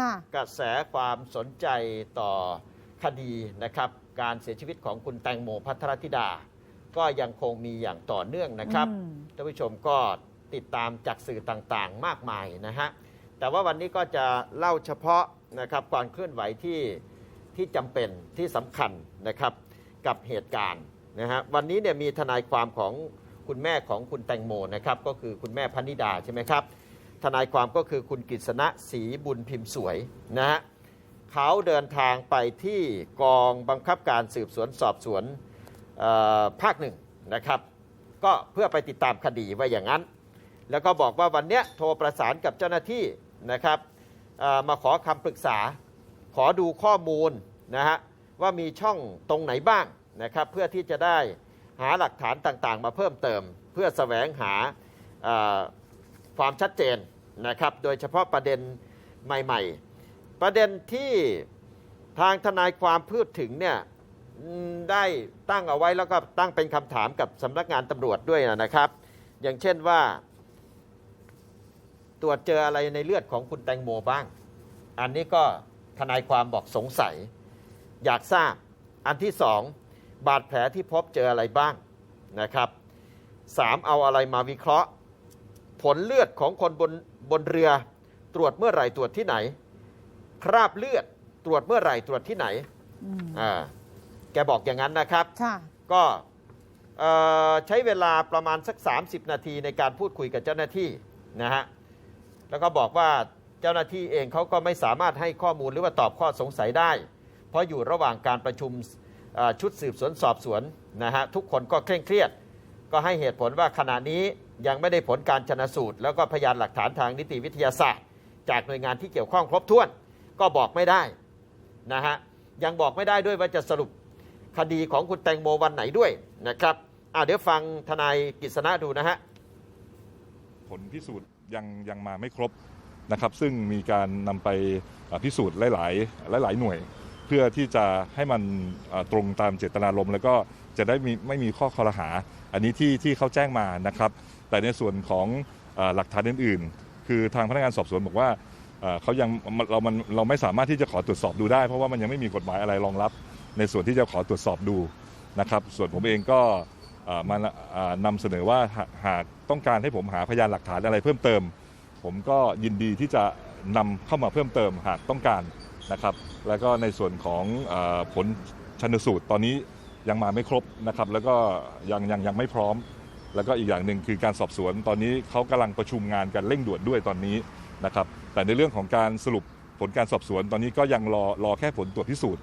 ค่ะกระแสความสนใจต่อคดีนะครับ การเสียชีวิตของคุณแตงโมพัทรธิดา ก็ยังคงมีอย่างต่อเนื่องนะครับอืมท่านผู้ชมก็ติดตามจากสื่อต่างๆ มากมายนะฮะแต่ว่าวันนี้ก็จะเล่าเฉพาะนะครับความเคลื่อนไหวที่ที่จำเป็นที่สำคัญนะครับกับเหตุการณ์นะฮะวันนี้เนี่ยมีทนายความของคุณแม่ของคุณแตงโมนะครับก็คือคุณแม่พนิดาใช่ไหมครับ ทนายความก็คือคุณกฤษณะศรีบุญพิมพ์สวยนะฮะเขาเดินทางไปที่กองบังคับการสืบสวนสอบสวนภาคหนึ่งนะครับ ก็เพื่อไปติดตามคดีว่าอย่างนั้น แล้วก็บอกว่าวันเนี้ยโทรประสานกับเจ้าหน้าที่นะครับมาขอคำปรึกษา ขอดูข้อมูลนะฮะว่ามีช่องตรงไหนบ้างนะครับเพื่อที่จะได้หาหลักฐานต่างๆ มาเพิ่มเติม เพื่อแสวงหาความชัดเจน นะครับ โดยเฉพาะประเด็นใหม่ ๆ ประเด็นที่ทางทนายความพูดถึงเนี่ยได้ตั้งเอาไว้แล้วก็ตั้งเป็นคำถามกับสำนักงานตำรวจด้วยนะครับ อย่างเช่นว่า ตรวจเจออะไรในเลือดของคุณแตงโมบ้าง อันนี้ก็ทนายความบอกสงสัย อยากทราบอันที่สองบาดแผลที่พบเจออะไรบ้างนะครับสามเอาอะไรมาวิเคราะห์ ผลเลือดของคนบนบนเรือ ตรวจเมื่อไหร่ตรวจที่ไหน คราบเลือดตรวจเมื่อไหร่ตรวจที่ไหนอืมอ่าแกบอกอย่างนั้นนะครับค่ะก็เอ่อใช้เวลาประมาณสัก 30 นาทีในการพูดคุยกับเจ้าหน้าที่นะฮะแล้วก็บอกว่าเจ้าหน้าที่เองเขาก็ไม่สามารถให้ข้อมูลหรือว่าตอบข้อสงสัยได้ เพราะอยู่ระหว่างการประชุมเอ่อชุดสืบสวนสอบสวนนะฮะทุกคนก็เคร่งเครียด ก็ให้เหตุผลว่าขณะนี้ ยังไม่ได้ผลการชนะสูตร แล้วก็พยานหลักฐานทางนิติวิทยาศาสตร์ จากหน่วยงานที่เกี่ยวข้องครบถ้วน ก็บอกไม่ได้นะฮะยังบอกไม่ได้ด้วยว่าจะสรุปคดีของคุณแตงโมวันไหนด้วยนะครับอะเดี๋ยวฟังทนายกฤษณะดูนะฮะผลพิสูจน์ยังยังมาไม่ครบนะครับ ซึ่งมีการนำไปพิสูจน์หลาย ๆ หลาย ๆ หน่วย เพื่อที่จะให้มันตรงตามเจตนารมณ์แล้วก็จะได้มีไม่มีข้อคอรหา อันนี้ที่ที่เขาแจ้งมานะครับ แต่ในส่วนของหลักฐานอื่น ๆ คือทางพนักงานสอบสวนบอกว่าเขายังเรามันเราไม่สามารถที่จะขอตรวจสอบดูได้ เพราะว่ามันยังไม่มีกฎหมายอะไรรองรับ ในส่วนที่จะขอตรวจสอบดูนะครับ ส่วนผมเองก็มานำเสนอว่าหากต้องการให้ผมหาพยานหลักฐานอะไรเพิ่มเติม ผมก็ยินดีที่จะนำเข้ามาเพิ่มเติมหากต้องการนะครับ แล้วก็ในส่วนของอผลชันสูตรตอนนี้ยังมาไม่ครบนะครับ แล้วก็ยังยังยังไม่พร้อม แล้วก็อีกอย่างหนึ่งคือการสอบสวนตอนนี้เขากำลังประชุมงานกันเร่งด่วนด้วยตอนนี้นะครับแต่ในเรื่องของการสรุปผลการสอบสวนตอนนี้ก็ยังรอรอแค่ผลตรวจพิสูจน์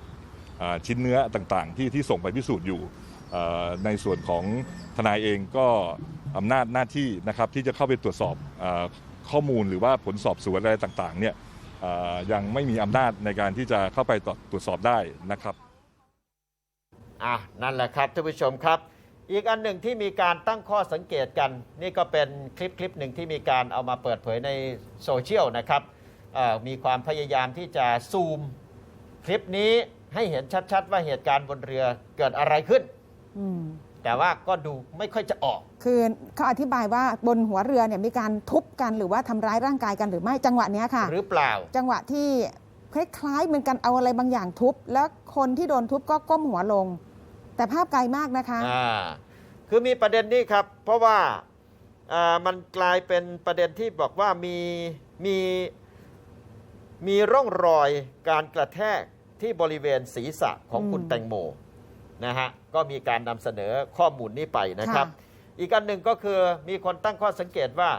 ชิ้นเนื้อต่างๆ ที่ที่ส่งไปพิสูจน์อยู่ในส่วนของทนายเองก็อำนาจหน้าที่นะครับที่จะเข้าไปตรวจสอบอข้อมูลหรือว่าผลสอบสวนอะไรต่างๆเนี่ยยังไม่มีอำนาจในการที่จะเข้าไปตรวจสอบได้นะครับอะนั่นแหละครับท่านผู้ชมครับ อีกอันหนึ่งที่มีการตั้งข้อสังเกตกัน นี่ก็เป็นคลิปคลิปหนึ่งที่มีการเอามาเปิดเผยในโซเชียลนะครับเอ่อมีความพยายามที่จะซูม คลิปนี้ให้เห็นชัด ๆ ว่าเหตุการณ์บนเรือเกิดอะไรขึ้นอืมแต่ว่าก็ดูไม่ค่อยจะออก คือเขาอธิบายว่าบนหัวเรือเนี่ยมีการทุบกันหรือว่าทำร้ายร่างกายกันหรือไม่จังหวะเนี้ยค่ะ หรือเปล่า จังหวะที่คล้ายๆเหมือนกันเอาอะไรบางอย่างทุบ แล้วคนที่โดนทุบก็ก้มหัวลง แต่ภาพไกลมากนะคะ อ่าคือมีประเด็นนี้ครับ เพราะว่าอ่ามันกลายเป็นประเด็นที่บอกว่ามีมีมีร่องรอยการกระแทกที่บริเวณศีรษะของอืมคุณแตงโมนะฮะก็มีการนำเสนอข้อมูลนี้ไปนะครับ ค่ะอีกอันหนึ่งก็คือมีคนตั้งข้อสังเกตว่า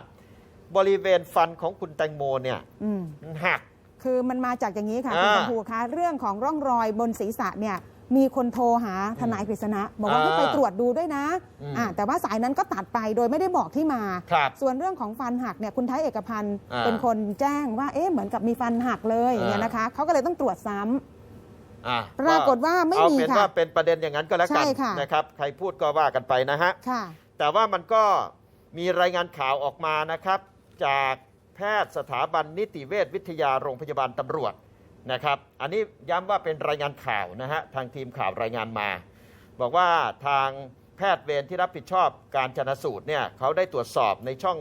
บริเวณฟันของคุณแตงโมเนี่ยอืม มันหัก คือมันมาจากอย่างนี้ค่ะอ่าคุณชมพูคะเรื่องของร่องรอยบนศีรษะเนี่ย มีคนโทรหาทนายกฤษณะ บอกว่าอ่าให้ไปตรวจดูด้วยนะอืมอ่าแต่ว่าสายนั้นก็ตัดไปโดยไม่ได้บอกที่มาครับส่วนเรื่องของฟันหักเนี่ยคุณไทยเอกพันธ์อ่าเป็นคนแจ้งว่าเอ๊ะเหมือนกับมีฟันหักเลยอย่างเงี้ยอ่านนะคะเขาก็เลยต้องตรวจซ้ำอะปรากฏว่าไม่เอามีเป็นค่ะว่าเป็นประเด็นอย่างนั้นก็แล้วกันใช่ค่ะนะครับใครพูดก็ว่ากันไปนะฮะค่ะแต่ว่ามันก็มีรายงานข่าวออกมานะครับ จากแพทย์สถาบันนิติเวชวิทยาโรงพยาบาลตำรวจ นะครับ อันนี้ย้ำว่าเป็นรายงานข่าวนะฮะทางทีมข่าวรายงานมา บอกว่าทางแพทย์เวรที่รับผิดชอบการชนสูตรเนี่ยเขาได้ตรวจสอบในช่อง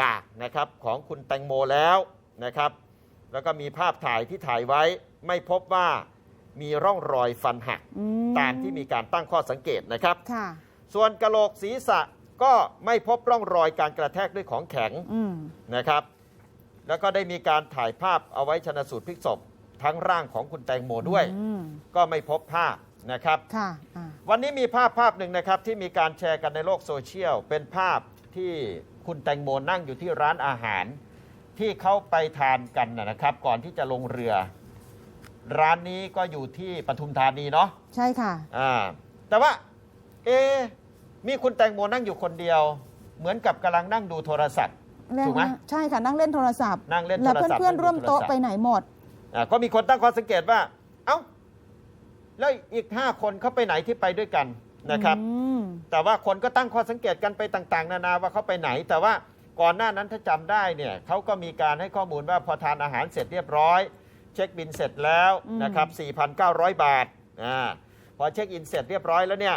ปากนะครับของคุณแตงโมแล้วนะครับพแล้วก็มีภาพถ่ายที่ถ่ายไว้ไม่พบว่ามีร่องรอยฟันหักอืตามที่มีการตั้งข้อสังเกตนะครับค่ะส่วนกระโหลกศีรษะก็ไม่พบร่องรอยการกระแทกด้วยของแข็งอืมนะครับ แล้วก็ได้มีการถ่ายภาพเอาไว้ชนสูตรพลิกศพ ทั้งร่างของคุณแตงโมด้วย อืมก็ไม่พบภาพนะครับ ค่ะอ่าวันนี้มีภาพภาพหนึ่งนะครับที่มีการแชร์กันในโลกโซเชียล เป็นภาพที่คุณแตงโมนั่งอยู่ที่ร้านอาหาร ที่เขาไปทานกันนะนะครับ ก่อนที่จะลงเรือ ร้านนี้ก็อยู่ที่ปทุมธานีเนาะใช่ค่ะ อ่าแต่ว่า เอะมีคุณแตงโมนั่งอยู่คนเดียว เหมือนกับกำลังนั่งดูโทรศัพท์ ถูกไหมใช่ค่ะนั่งเล่นโทรศัพท์ นั่งเล่นโทรศัแล้พวท์เพื่อนๆร่วมโต๊ะเล่นโทรศัพท์ไปไหนหมดอ่า ก็มีคนตั้งข้อสังเกตว่า เอ้า แล้วอีก5คนเขาไปไหนที่ไปด้วยกันนะครับอืมแต่ว่าคนก็ตั้งข้อสังเกตกันไปต่าง ๆ นานาว่าเขาไปไหน แต่ว่าก่อนหน้านั้นถ้าจำได้เนี่ยเขาก็มีการให้ข้อมูลว่าพอทานอาหารเสร็จเรียบร้อย เช็คบินเสร็จแล้วอืมนะครับ 4,900 บาทอ่าพอเช็คอินเสร็จเรียบร้อยแล้วเนี่ย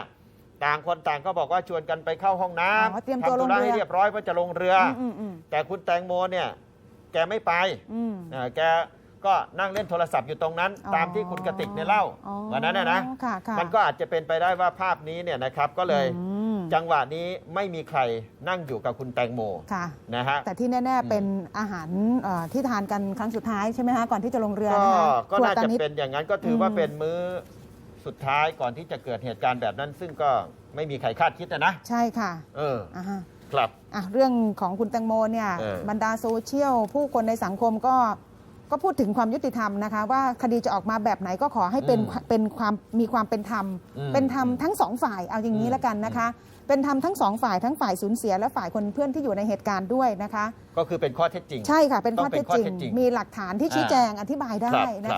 ต่างคนต่างก็บอกว่าชวนกันไปเข้าห้องน้อ๋อเตรียมำตัวทำลธุงระเรือให้เรียบร้อยเพื่อจะลงเรือออืมอืมแต่คุณแตงโมเนี่ย แกไม่ไปอืมอ่าแก ก็นั่งเล่นโทรศัพท์อยู่ตรงนั้น อ๋อตามที่คุณกติกเนี่ยเล่าอ๋อวันนั้นนะนะค่ะค่ะมันก็อาจจะเป็นไปได้ว่าภาพนี้เนี่ยนะครับก็เลยอืม จังหวะนี้ไม่มีใครนั่งอยู่กับคุณแตงโมค่ะ นะฮะ แต่ที่แน่ ๆ เป็นอาหารเอ่อที่ทานกันครั้งสุดท้ายใช่ไหมคะก่อนที่จะลงเรือก็นะคะก็ครัวน่าตจะนิดเป็นอย่างนั้นก็ถือว่าอืม เป็นมื้อสุดท้ายก่อนที่จะเกิดเหตุการณ์แบบนั้น ซึ่งก็ไม่มีใครคาดคิดนะนะ ใช่ค่ะเออ อ่าฮะครับ อะเรื่องของคุณแตงโมเนี่ยเออบรรดาโซเชียลผู้คนในสังคมก็ ก็พูดถึงความยุติธรรมนะคะ ว่าคดีจะออกมาแบบไหนก็ขอให้เป็นเป็นความมีความเป็นธรรม อืม เป็นธรรมทั้งสองฝ่ายเอาอย่างนี้อืมแล้วกันนะคะ เป็นธรรมทั้งสองฝ่ายทั้งฝ่ายสูญเสียและฝ่ายคนเพื่อนที่อยู่ในเหตุการณ์ด้วยนะคะ ก็คือเป็นข้อเท็จจริง ใช่ค่ะเป็นต้ข้อองเป็เท็นจข้อจริงเท็จจริง มีหลักฐานที่ชี้อ่าแจงอธิบายได้ครับนะครัคะ บ